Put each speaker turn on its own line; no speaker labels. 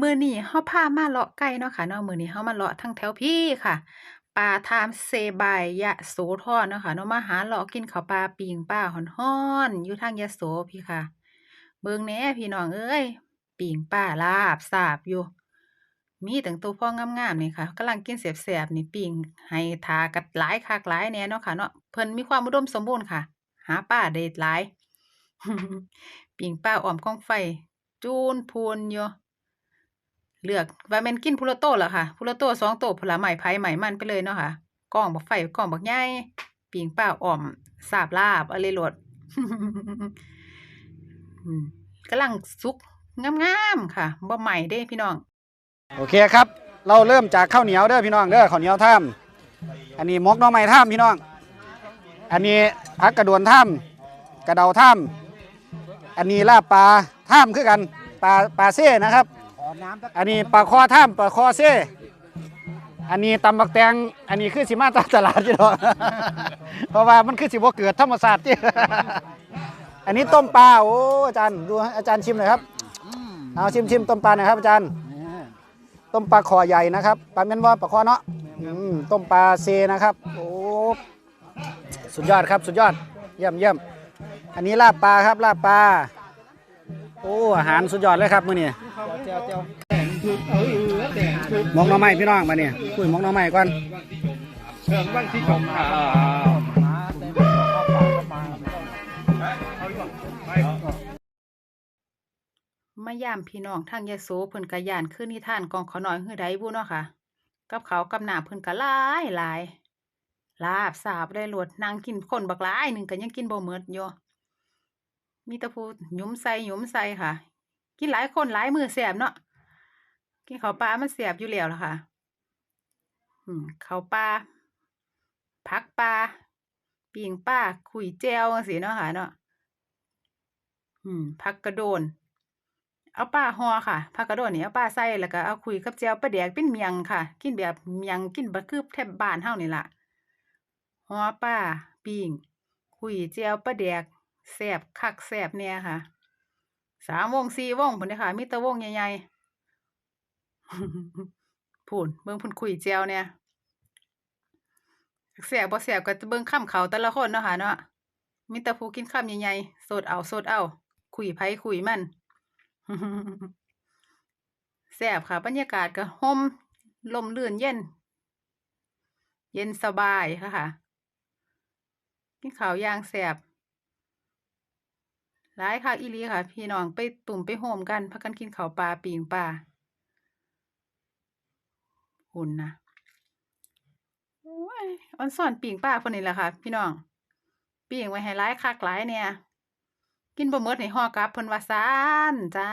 มื้อนี้เฮาพามาเลาะไก่เนาะค่ะเนาะมื้อนี้เฮามาเลาะทางแถวพี่ค่ะป่าทามเซบายยะโสธรเนาะค่ะเนาะมาหาเลาะกินข้าวปลาปิงปลาฮ้อนๆอยู่ทางยะโสพี่ค่ะ เบิ่งแหน่พี่น้องเอ้ยปิงปลาลาบสาบอยู่ มีตั้งตัวพองามๆนี่ค่ะกำลังกินแซ่บๆนี่ปิงให้ทากันหลายคักหลายแน่เนาะค่ะเนาะเพิ่นมีความอุดมสมบูรณ์ค่ะ หาปลาได้หลายปิงปลาอ้อมกองไฟ จูนพูนอยู่ เลือกว่าแม่นกินพูลโต้ล่ะค่ะพูลโต2โตพุ่นล่ะไม้ไผ่ไม้มันไปเลยเนาะค่ะกล้องบักไฟกล้องบักใหญ่ปิ้งปลาอ้อมสาบลาบอาเลยโลดอืมกำลังสุกงามๆค่ะบ่ไหม้เด้พี่น้อง
โอเคครับ เราเริ่มจากข้าวเหนียวเด้อพี่น้องเด้อข้าวเหนียวท่ามอันนี้มกน้องไม้ท่ามพี่น้อง อันนี้พักกระดวนท่ามกระเดาท่ามอันนี้ลาบปลาท่ามคือกันปลาปลาเซ่นะครับ อันนี้ปลาคอท่ามปลาคอเซ่อันนี้ตำบักแตง อันนี้คือสิมาตามตลาดพี่น้องเพราะว่ามันคือสิบ่เกิดธรรมศาสตร์ที่อันนี้ต้มปลาโอ้อาจารย์ดูอาจารย์ชิมหน่อยครับเอาชิมชิมต้มปลาหน่อยครับอาจารย์ต้มปลาคอใหญ่นะครับปลาเม่นว่าปลาคอเนาะต้มปลาเซนะครับโอ้สุดยอดครับสุดยอดเยี่ยมเยี่ยมอันนี้ลาบปลาครับลาบปลาโอ้อาหารสุดยอดเลยครับมื้อนี้ มองหน่อไม้พี่น้องมาเนี่ยคุยมองหน่อไม้ก่อน
มายามพี่น้องทางยโสเพิ่นก็ย่านคือนิทานกองเขาน้อยฮือใดบุเนาะค่ะ กับเขาวกับหน้าเพิ่นก็หลายหลายลาบสาบได้โลดนางกินคนบักหลายหนึงก็ยังกินบ่หมดอยู่มีแต่ผู้หยุมใส่หยุมใส่ค่ะ กินหลายคนหลายมื้อแซ่บเนาะกินข้าวปลามันแซ่บอยู่แล้วล่ะค่ะ อืมข้าวปลาผักปลาปิงปลาขุยแจวจังซี่เนาะค่ะเนาะอืมผักกระโดน เอาปลาห่อค่ะผักกระโดดนี่เอาปลาใส่แล้วก็เอาคุยกับแจวปลาแดกเป็นเมียงค่ะ กินแบบเมียงกินบ่คือแทบบ้านเฮานี่ล่ะห่อปลาปิงคุยแจวปลาแดกแซ่บคักแซ่บแน่ค่ะ สามวงสี่วงพุ่นเด้ค่ะมีแต่วงใหญ่ๆพูนเบิ่งพุ่นคุยแจ่วเนี่ยแซ่บบ่แซ่บก็จะเบิ่งคำเขาแต่ละคนเนาะค่ะเนาะมีแต่ผู้กินคำใหญ่ๆสดเอาสดเอาคุยไผคุยมันแซ่บค่ะ บรรยากาศก็ห่มลมลื่นเย็น เย็นสบายค่ะค่ะกินข้าวย่างแซ่บ หลายค่ะอีลีค่ะ พี่น้องไปตุ่มไปโฮมกันพักกันกินข้าวปลาปิงปลาหุ่นนะอ้ยออนสอนปิงปลาคนนี้แหละค่ะ พี่น้องปิงไว้ให้หลายคักหลายเนี่ย กินบะเมดให้ห่อกลับเพิ่นว่าซานจ้า